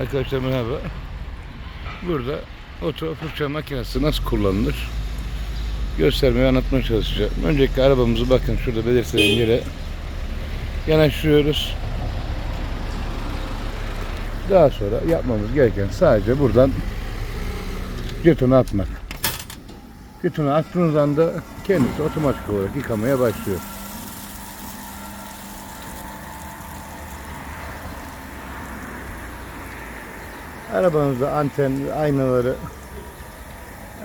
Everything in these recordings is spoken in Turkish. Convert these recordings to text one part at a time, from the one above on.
Arkadaşlar merhaba. Burada oto fırça makinesi nasıl kullanılır? Göstermeye anlatmaya çalışacağım. Öncelikle arabamızı bakın şurada belirtilen yere yanaştırıyoruz. Daha sonra yapmamız gereken sadece buradan jetonu atmak. Jetonu attığınız anda kendisi otomatik olarak yıkamaya başlıyor. Arabanızda anten, aynaları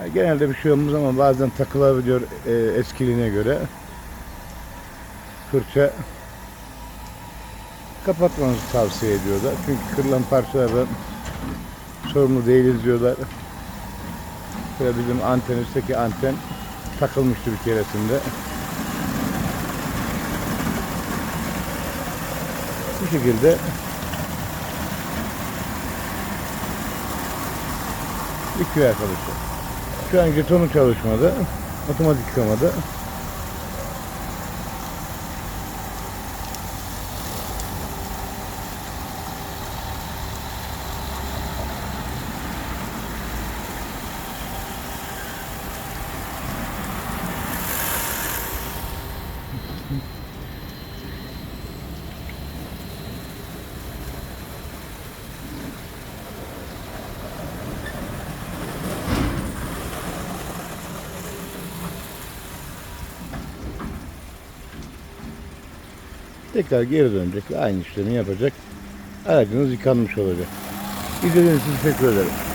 ya genelde bir şey olmaz ama bazen takılabiliyor e, eskiliğine göre. Fırça kapatmanızı tavsiye ediyorlar. Çünkü kırılan parçalardan sorumlu değiliz diyorlar. Şöyle bizim anten, üstteki anten takılmıştı bir keresinde. Bu şekilde yıkıyor arkadaşlar. Şu an jetonu çalışmadı. Otomatik yıkamadı. Tekrar geri dönecek ve aynı işlemi yapacak. Aracınız yıkanmış olacak. İzlediğiniz için teşekkür ederim.